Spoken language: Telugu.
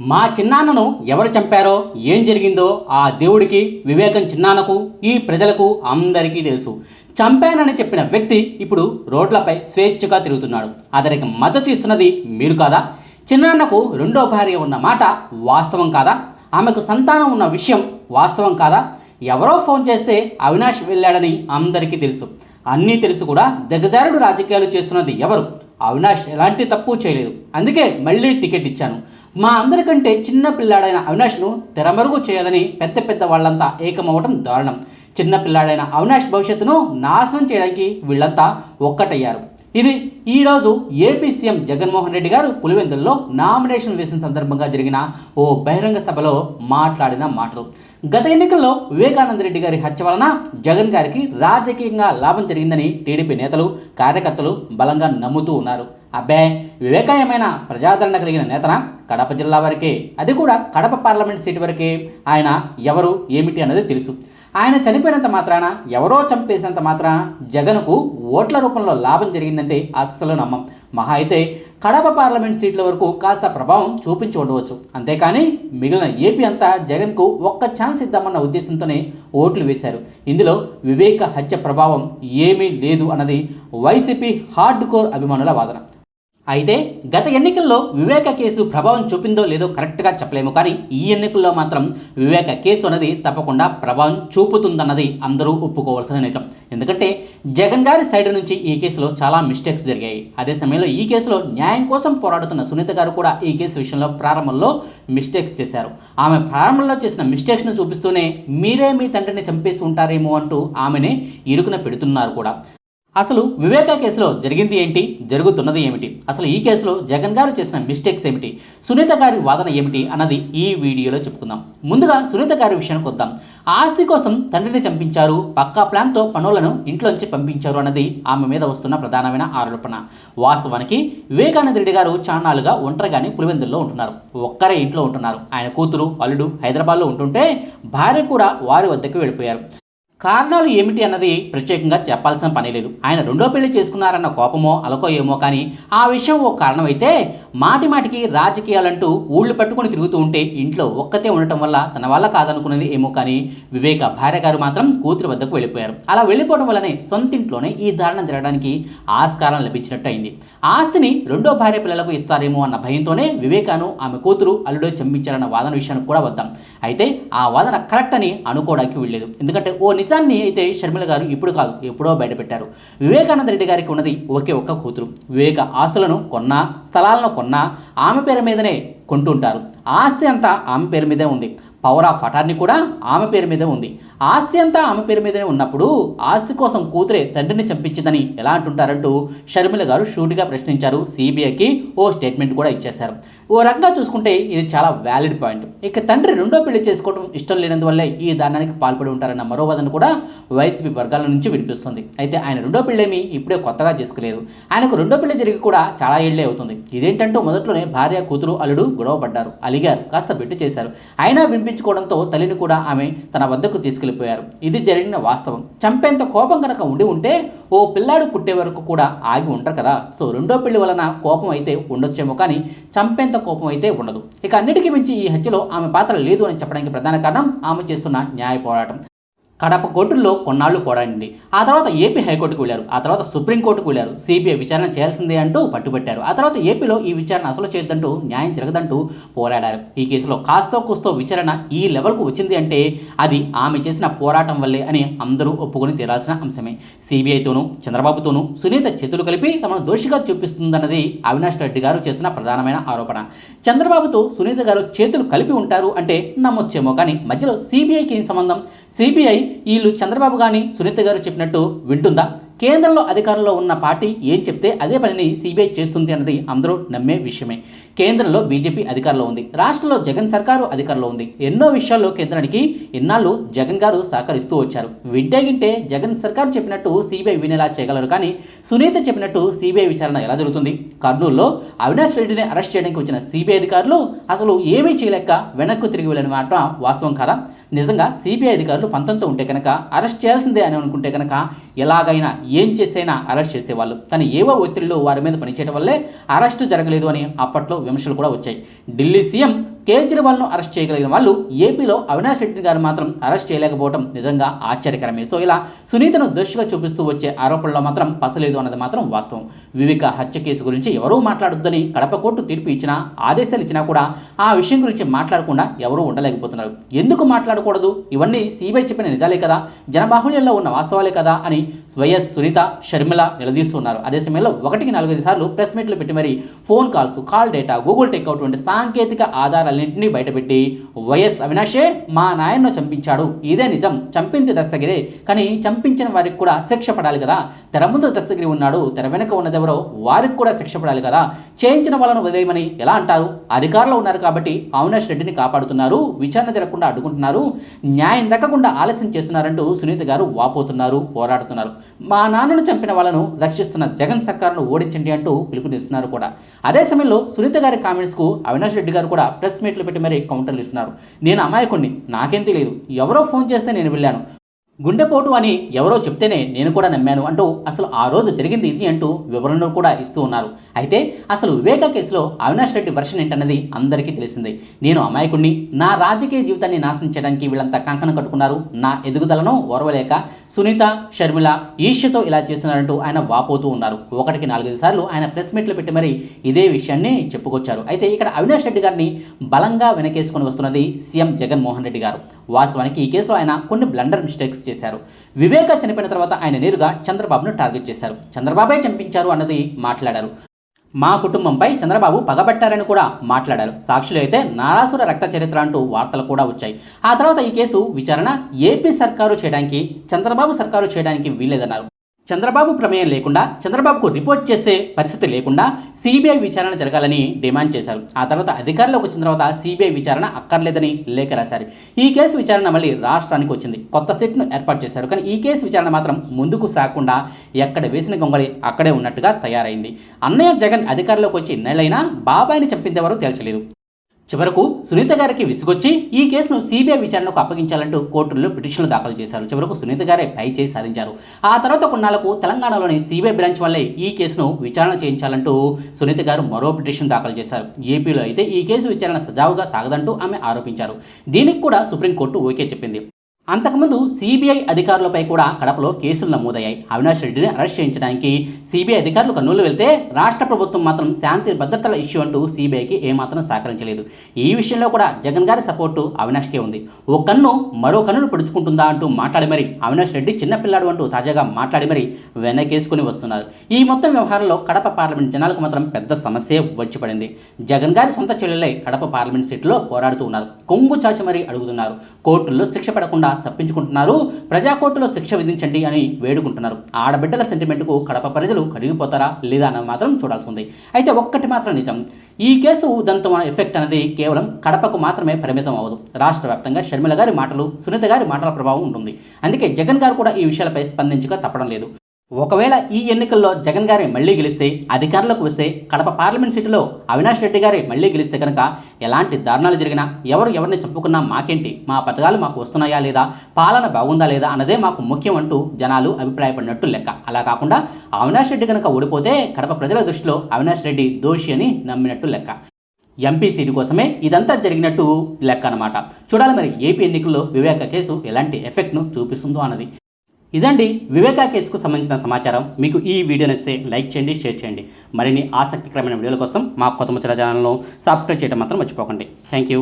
మా చిన్నాన్నను ఎవరు చంపారో ఏం జరిగిందో ఆ దేవుడికి వివేకం చిన్నాన్నకు ఈ ప్రజలకు అందరికీ తెలుసు. చంపానని చెప్పిన వ్యక్తి ఇప్పుడు రోడ్లపై స్వేచ్ఛగా తిరుగుతున్నాడు. అతనికి మద్దతు ఇస్తున్నది మీరు కాదా? చిన్నాన్నకు రెండో భార్య ఉన్న మాట వాస్తవం కాదా? ఆమెకు సంతానం ఉన్న విషయం వాస్తవం కాదా? ఎవరో ఫోన్ చేస్తే అవినాష్ వెళ్ళాడని అందరికీ తెలుసు. అన్నీ తెలుసు కూడా దిగజారుడు రాజకీయాలు చేస్తున్నది ఎవరు? అవినాష్ ఎలాంటి తప్పు చేయలేదు. అందుకే మళ్ళీ టికెట్ ఇచ్చాను. మా అందరికంటే చిన్న పిల్లాడైన అవినాష్ను తెరమరుగు చేయాలని పెద్ద పెద్ద వాళ్ళంతా ఏకమవటం దారుణం. చిన్న పిల్లాడైన అవినాష్ భవిష్యత్తును నాశనం చేయడానికి వీళ్ళంతా ఒక్కటయ్యారు. ఇది ఈరోజు ఏపీ సీఎం జగన్మోహన్ రెడ్డి గారు పులివెందుల్లో నామినేషన్ వేసిన సందర్భంగా జరిగిన ఓ బహిరంగ సభలో మాట్లాడిన మాటలు. గత ఎన్నికల్లో వివేకానంద రెడ్డి గారి హత్య వలన జగన్ గారికి రాజకీయంగా లాభం జరిగిందని టీడీపీ నేతలు కార్యకర్తలు బలంగా నమ్ముతూ ఉన్నారు. అబ్బే వివేకాయమైన ప్రజాదరణ కలిగిన నేతన? కడప జిల్లా వరకే అది కూడా కడప పార్లమెంట్ సీటు వరకే. ఆయన ఎవరు ఏమిటి అన్నది తెలుసు. ఆయన చనిపోయినంత మాత్రాన ఎవరో చంపేసినంత మాత్రాన జగన్కు ఓట్ల రూపంలో లాభం జరిగిందంటే అస్సలు నమ్మం. మహా అయితే కడప పార్లమెంట్ సీట్ల వరకు కాస్త ప్రభావం చూపించి ఉండవచ్చు. అంతేకాని మిగిలిన ఏపీ అంతా జగన్కు ఒక్క ఛాన్స్ ఇద్దామన్న ఉద్దేశంతోనే ఓట్లు వేశారు. ఇందులో వివేక హత్య ప్రభావం ఏమీ లేదు అన్నది వైసీపీ హార్డ్ కోర్ అభిమానుల వాదన. అయితే గత ఎన్నికల్లో వివేక కేసు ప్రభావం చూపిందో లేదో కరెక్ట్గా చెప్పలేము కానీ ఈ ఎన్నికల్లో మాత్రం వివేక కేసు అనేది తప్పకుండా ప్రభావం చూపుతుందన్నది అందరూ ఒప్పుకోవాల్సిన నిజం. ఎందుకంటే జగన్ గారి సైడ్ నుంచి ఈ కేసులో చాలా మిస్టేక్స్ జరిగాయి. అదే సమయంలో ఈ కేసులో న్యాయం కోసం పోరాడుతున్న సునీత గారు కూడా ఈ కేసు విషయంలో ప్రారంభంలో మిస్టేక్స్ చేశారు. ఆమె ప్రారంభంలో చేసిన మిస్టేక్స్ను చూపిస్తూనే మీరే మీ తండ్రిని చంపేసి ఉంటారేమో అంటూ ఆమెని ఇరుకున పెడుతున్నారు కూడా. అసలు వివేకా కేసులో జరిగింది ఏంటి? జరుగుతున్నది ఏమిటి? అసలు ఈ కేసులో జగన్ గారు చేసిన మిస్టేక్స్ ఏమిటి? సునీత గారి వాదన ఏమిటి? అన్నది ఈ వీడియోలో చెప్పుకుందాం. ముందుగా సునీత గారి విషయానికి వద్దాం. ఆస్తి కోసం తండ్రిని చంపించారు పక్కా ప్లాన్తో పనులను ఇంట్లోంచి పంపించారు అన్నది ఆమె మీద వస్తున్న ప్రధానమైన ఆరోపణ. వాస్తవానికి వివేకానంద రెడ్డి గారు చాన్నాళ్ళుగా ఒంటరిగానే పులివెందుల్లో ఉంటున్నారు. ఒక్కరే ఇంట్లో ఉంటున్నారు. ఆయన కూతురు అల్లుడు హైదరాబాద్లో ఉంటుంటే భార్య కూడా వారి వద్దకు వెళ్ళిపోయారు. కారణాలు ఏమిటి అన్నది ప్రత్యేకంగా చెప్పాల్సిన పని లేదు. ఆయన రెండో పెళ్ళి చేసుకున్నారన్న కోపమో అలకో ఏమో కానీ ఆ విషయం ఓ కారణమైతే మాటి మాటికి రాజకీయాలంటూ ఊళ్ళు పట్టుకొని తిరుగుతూ ఉంటే ఇంట్లో ఒక్కతే ఉండటం వల్ల తన వల్ల కాదనుకున్నది ఏమో కానీ వివేక భార్య గారు మాత్రం కూతురు వద్దకు వెళ్ళిపోయారు. అలా వెళ్ళిపోవడం వల్లనే సొంత ఇంట్లోనే ఈ దారుణం జరగడానికి ఆస్కారం లభించినట్టు అయింది ఆస్తిని రెండో భార్య పిల్లలకు ఇస్తారేమో అన్న భయంతోనే వివేకాను ఆమె కూతురు అల్లుడో చంపించారన్న వాదన విషయానికి కూడా వద్దాం. అయితే ఆ వాదన కరెక్ట్ అని అనుకోవడానికి వీళ్ళలేదు ఎందుకంటే ఓ నిజాన్ని అయితే షర్మిల గారు ఇప్పుడు కాదు ఎప్పుడో బయటపెట్టారు. వివేకానంద రెడ్డి గారికి ఉన్నది ఒకే ఒక్క కూతురు. వివేక ఆస్తులను కొన్నా స్థలాలను కొన్నా ఆమె పేరు మీదనే కొంటుంటారు. ఆస్తి అంతా ఆమె పేరు మీదే ఉంది. పవర్ ఆఫ్ అటార్నీ కూడా ఆమె పేరు మీదే ఉంది. ఆస్తి అంతా ఆమె పేరు మీదనే ఉన్నప్పుడు ఆస్తి కోసం కూతురే తండ్రిని చంపించిందని ఎలా అంటుంటారంటూ షర్మిల గారు షూట్గా ప్రశ్నించారు. సిబిఐకి ఓ స్టేట్మెంట్ కూడా ఇచ్చేశారు. ఓ రకంగా చూసుకుంటే ఇది చాలా వ్యాలిడ్ పాయింట్ ఇక తండ్రి రెండో పెళ్ళి చేసుకోవడం ఇష్టం లేనందువల్లే ఈ దానానికి పాల్పడి ఉంటారన్న మరో వదన కూడా వైసీపీ వర్గాల నుంచి వినిపిస్తుంది. అయితే ఆయన రెండో పెళ్ళేమి ఇప్పుడే కొత్తగా చేసుకోలేదు. ఆయనకు రెండో పెళ్ళి జరిగి కూడా చాలా ఏళ్ళే అవుతుంది. ఇదేంటంటూ మొదట్లోనే భార్య కూతురు అల్లుడు గొడవ పడ్డారు. అలిగారు. కాస్త పెట్టి చేశారు. అయినా వినిపించుకోవడంతో తల్లిని కూడా ఆమె తన వద్దకు తీసుకెళ్ళిపోయారు. ఇది జరిగిన వాస్తవం. చంపేంత కోపం కనుక ఉండి ఉంటే ఓ పిల్లాడు పుట్టే వరకు కూడా ఆగి ఉంటారు కదా. సో రెండో పెళ్ళి వలన కోపం అయితే ఉండొచ్చేమో కానీ చంపేంత కోపం అయితే ఉండదు. ఇక అన్నిటికీ మించి ఈ హత్యలో ఆమె పాత్ర లేదు అని చెప్పడానికి ప్రధాన కారణం ఆమె చేస్తున్న న్యాయ పోరాటం. కడప కోర్టుల్లో కొన్నాళ్ళు పోరాడింది ఆ తర్వాత ఏపీ హైకోర్టుకు వెళ్ళారు. ఆ తర్వాత సుప్రీంకోర్టుకు వెళ్ళారు. సిబిఐ విచారణ చేయాల్సిందే అంటూ పట్టుబట్టారు. ఆ తర్వాత ఏపీలో ఈ విచారణ అసలు చేయొద్దంటూ న్యాయం జరగదంటూ పోరాడారు. ఈ కేసులో కాస్తో కూస్తో విచారణ ఈ లెవెల్కు వచ్చింది అంటే అది ఆమె చేసిన పోరాటం వల్లే అని అందరూ ఒప్పుకొని తీరాల్సిన అంశమే. సిబిఐతోనూ చంద్రబాబుతోనూ సునీత చేతులు కలిపి తమను దోషిగా చూపిస్తుందన్నది అవినాష్ రెడ్డి గారు చేసిన ప్రధానమైన ఆరోపణ. చంద్రబాబుతో సునీత గారు చేతులు కలిపి ఉంటారు అంటే నమ్మొచ్చేమో కానీ మధ్యలో సిబిఐకి ఏం సంబంధం? సిబిఐ వీళ్ళు చంద్రబాబు కానీ సునీత గారు చెప్పినట్టు వింటుందా? కేంద్రంలో అధికారంలో ఉన్న పార్టీ ఏం చెప్తే అదే పనిని సిబిఐ చేస్తుంది అన్నది అందరూ నమ్మే విషయమే. కేంద్రంలో బీజేపీ అధికారంలో ఉంది. రాష్ట్రంలో జగన్ సర్కారు అధికారంలో ఉంది. ఎన్నో విషయాల్లో కేంద్రానికి ఇన్నాళ్ళు జగన్ గారు సహకరిస్తూ వచ్చారు. విడ్డేగింటే జగన్ సర్కారు చెప్పినట్టు సిబిఐ వినేలా చేయగలరు కానీ సునీత చెప్పినట్టు సిబిఐ విచారణ ఎలా జరుగుతుంది? కర్నూలులో అవినాష్ రెడ్డిని అరెస్ట్ చేయడానికి వచ్చిన సిబిఐ అధికారులు అసలు ఏమీ చేయలేక వెనక్కు తిరిగి వెళ్ళని మాట వాస్తవం కాదా? నిజంగా సిబిఐ అధికారులు పంతంతో ఉంటే కనుక అరెస్ట్ చేయాల్సిందే అని అనుకుంటే కనుక ఎలాగైనా ఏం చేసైనా అరెస్ట్ చేసేవాళ్ళు. కానీ ఏవో ఒత్తిడిలో వారి మీద పనిచేయడం వల్లే అరెస్టు జరగలేదు అని అప్పట్లో విమర్శలు కూడా వచ్చాయి. ఢిల్లీ సీఎం కేజ్రీవాల్ను అరెస్ట్ చేయగలిగిన వాళ్ళు ఏపీలో అవినాష్ రెడ్డి గారు మాత్రం అరెస్ట్ చేయలేకపోవడం నిజంగా ఆశ్చర్యకరమే. సో ఇలా సునీతను దోషిగా చూపిస్తూ వచ్చే ఆరోపణలో మాత్రం పసలేదు అన్నది మాత్రం వాస్తవం. వివేక హత్య కేసు గురించి ఎవరూ మాట్లాడొద్దని కడప కోర్టు తీర్పు ఇచ్చినా ఆదేశాలు ఇచ్చినా కూడా ఆ విషయం గురించి మాట్లాడకుండా ఎవరూ ఉండలేకపోతున్నారు. ఎందుకు మాట్లాడకూడదు? ఇవన్నీ సిబిఐ చెప్పిన నిజాలే కదా. జనబాహుళ్యంలో ఉన్న వాస్తవాలే కదా అని వైఎస్ సునీత షర్మిల నిలదీస్తున్నారు. అదే సమయంలో ఒకటికి నాలుగైదు సార్లు ప్రెస్ మీట్లు పెట్టి మరి phone calls call data Google takeout వంటి సాంకేతిక ఆధారాలన్నింటినీ బయటపెట్టి వైఎస్ అవినాషే మా నాయన్ను చంపించాడు. ఇదే నిజం. చంపింది దస్తగిరే కానీ చంపించిన వారికి కూడా శిక్ష పడాలి కదా. తెర ముందు దస్తగిరి ఉన్నాడు. తెర వెనుక ఉన్నదెవరో వారికి కూడా శిక్ష పడాలి కదా. చేయించిన వాళ్ళను వదిలేయమని ఎలా అంటారు? అధికారంలో ఉన్నారు కాబట్టి అవినాష్ రెడ్డిని కాపాడుతున్నారు. విచారణ జరగకుండా అడ్డుకుంటున్నారు. న్యాయం దక్కకుండా ఆలస్యం చేస్తున్నారంటూ సునీత గారు వాపోతున్నారు పోరాడుతున్నారు. మా నాన్నను చంపిన వాళ్ళను రక్షిస్తున్న జగన్ సర్కార్ను ఓడించండి అంటూ పిలుపునిస్తున్నారు కూడా. అదే సమయంలో సునీత గారి కామెంట్స్కు అవినాష్ రెడ్డి గారు కూడా ప్రెస్ మీట్లు పెట్టి మరీ కౌంటర్లు ఇస్తున్నారు. నేను అమాయకుణ్ణి నాకేం తెలియదు. ఎవరో ఫోన్ చేస్తే నేను వెళ్ళాను. గుండెపోటు అని ఎవరో చెప్తేనే నేను కూడా నమ్మాను అంటూ అసలు ఆ రోజు జరిగింది ఇది అంటూ వివరణలు కూడా ఇస్తూ ఉన్నారు. అయితే అసలు వివేక కేసులో అవినాష్ రెడ్డి వర్షన్ ఏంటన్నది అందరికీ తెలిసిందే. నేను అమాయకుణ్ణి నా రాజకీయ జీవితాన్ని నాశనం చేయడానికి వీళ్ళంతా కంకణం కట్టుకున్నారు. నా ఎదుగుదలను ఓర్వలేక సునీత షర్మిల ఈర్ష్యతో ఇలా చేస్తున్నారంటూ ఆయన వాపోతూ ఉన్నారు. ఒకటికి నాలుగైదు సార్లు ఆయన ప్రెస్ మీట్లు పెట్టి మరి ఇదే విషయాన్ని చెప్పుకొచ్చారు. అయితే ఇక్కడ అవినాష్ రెడ్డి గారిని బలంగా వెనకేసుకొని వస్తున్నది సీఎం జగన్మోహన్ రెడ్డి గారు. వాస్తవానికి ఈ కేసులో ఆయన కొన్ని బ్లండర్ మిస్టేక్స్ చేశారు. వివేక చనిపోయిన తర్వాత ఆయన నేరుగా చంద్రబాబును టార్గెట్ చేశారు. చంద్రబాబే చంపించారు అన్నది మాట్లాడారు. మా కుటుంబంపై చంద్రబాబు పగబట్టారని కూడా మాట్లాడారు. సాక్షులు అయితే నారాసుర రక్త చరిత్ర అంటూ వార్తలు కూడా వచ్చాయి. ఆ తర్వాత ఈ కేసు విచారణ ఏపీ సర్కారు చేయడానికి చంద్రబాబు సర్కారు చేయడానికి వీల్లేదన్నారు. చంద్రబాబు ప్రమేయం లేకుండా చంద్రబాబుకు రిపోర్ట్ చేసే పరిస్థితి లేకుండా సిబిఐ విచారణ జరగాలని డిమాండ్ చేశారు. ఆ తర్వాత అధికారంలోకి వచ్చిన తర్వాత సిబిఐ విచారణ అక్కర్లేదని లేఖ రాశారు. ఈ కేసు విచారణ మళ్ళీ రాష్ట్రానికి వచ్చింది. కొత్త సెట్ను ఏర్పాటు చేశారు. కానీ ఈ కేసు విచారణ మాత్రం ముందుకు సాగకుండా ఎక్కడ వేసిన గొంగళి అక్కడే ఉన్నట్టుగా తయారైంది. అన్నయ్య జగన్ అధికారంలోకి వచ్చి నెలైనా బాబాయిని చంపిందేవారు తేల్చలేదు. చివరకు సునీత గారికి విసుగొచ్చి ఈ కేసును సిబిఐ విచారణకు అప్పగించాలంటూ కోర్టుల్లో పిటిషన్లు దాఖలు చేశారు. చివరకు సునీత గారే పై చేసి సాధించారు. ఆ తర్వాత కొన్నాళ్ళకు తెలంగాణలోని సిబిఐ బ్రాంచ్ వల్లే ఈ కేసును విచారణ చేయించాలంటూ సునీత గారు మరో పిటిషన్ దాఖలు చేశారు. ఏపీలో అయితే ఈ కేసు విచారణ సజావుగా సాగదంటూ ఆమె ఆరోపించారు. దీనికి కూడా సుప్రీంకోర్టు ఓకే చెప్పింది. అంతకుముందు సిబిఐ అధికారులపై కూడా కడపలో కేసులు నమోదయ్యాయి. అవినాష్ రెడ్డిని అరెస్ట్ చేయించడానికి సిబిఐ అధికారులు కర్నూలు వెళ్తే రాష్ట్ర ప్రభుత్వం మాత్రం శాంతి భద్రతల ఇష్యూ అంటూ సిబిఐకి ఏమాత్రం సహకరించలేదు. ఈ విషయంలో కూడా జగన్ గారి సపోర్టు అవినాష్కే ఉంది. ఓ కన్ను మరో కన్నును పొడుచుకుంటుందా అంటూ మాట్లాడి మరి అవినాష్ రెడ్డి చిన్నపిల్లాడు అంటూ తాజాగా మాట్లాడి మరి వెనకేసుకుని వస్తున్నారు. ఈ మొత్తం వ్యవహారంలో కడప పార్లమెంట్ జనాలకు మాత్రం పెద్ద సమస్య వచ్చి పడింది. జగన్ గారి సొంత చెల్లెలే కడప పార్లమెంట్ సీట్లో పోరాడుతూ ఉన్నారు. కొంగు చాచి మరీ అడుగుతున్నారు. కోర్టుల్లో శిక్ష పడకుండా తప్పించుకుంటున్నారు. ప్రజాకోర్టులో శిక్ష విధించండి అని వేడుకుంటున్నారు. ఆడబిడ్డల సెంటిమెంట్కు కడప ప్రజలు కరిగిపోతారా లేదా అన్నది మాత్రం చూడాల్సి ఉంది. అయితే ఒక్కటి మాత్రం నిజం. ఈ కేసు ఉదంతం ఎఫెక్ట్ అనేది కేవలం కడపకు మాత్రమే పరిమితం అవ్వదు. రాష్ట్ర వ్యాప్తంగా షర్మిల గారి మాటలు సునీత గారి మాటల ప్రభావం ఉంటుంది. అందుకే జగన్ గారు కూడా ఈ విషయాలపై స్పందించక తప్పడం లేదు. ఒకవేళ ఈ ఎన్నికల్లో జగన్ గారే మళ్ళీ గెలిస్తే అధికారంలోకి వస్తే కడప పార్లమెంట్ సీటులో అవినాష్ రెడ్డి గారే మళ్ళీ గెలిస్తే కనుక ఎలాంటి దారుణాలు జరిగినా ఎవరు ఎవరిని చెప్పుకున్నా మాకేంటి? మా పథకాలు మాకు వస్తున్నాయా లేదా? పాలన బాగుందా లేదా? అన్నదే మాకు ముఖ్యం అంటూ జనాలు అభిప్రాయపడినట్టు లెక్క. అలా కాకుండా అవినాష్ రెడ్డి కనుక ఓడిపోతే కడప ప్రజల దృష్టిలో అవినాష్ రెడ్డి దోషి అని నమ్మినట్టు లెక్క. ఎంపీ సీటు కోసమే ఇదంతా జరిగినట్టు లెక్క అనమాట చూడాలి మరి ఏపీ ఎన్నికల్లో వివేక కేసు ఎలాంటి ఎఫెక్ట్ను చూపిస్తుందో అన్నది. ఇదండి వివేకా కేసుకు సంబంధించిన సమాచారం. మీకు ఈ వీడియో నచ్చితే లైక్ చేయండి షేర్ చేయండి. మరిన్ని ఆసక్తికరమైన వీడియోల కోసం మా కొత్త ముచ్చల ఛానల్ను సబ్స్క్రైబ్ చేయడం మాత్రం మర్చిపోకండి. Thank you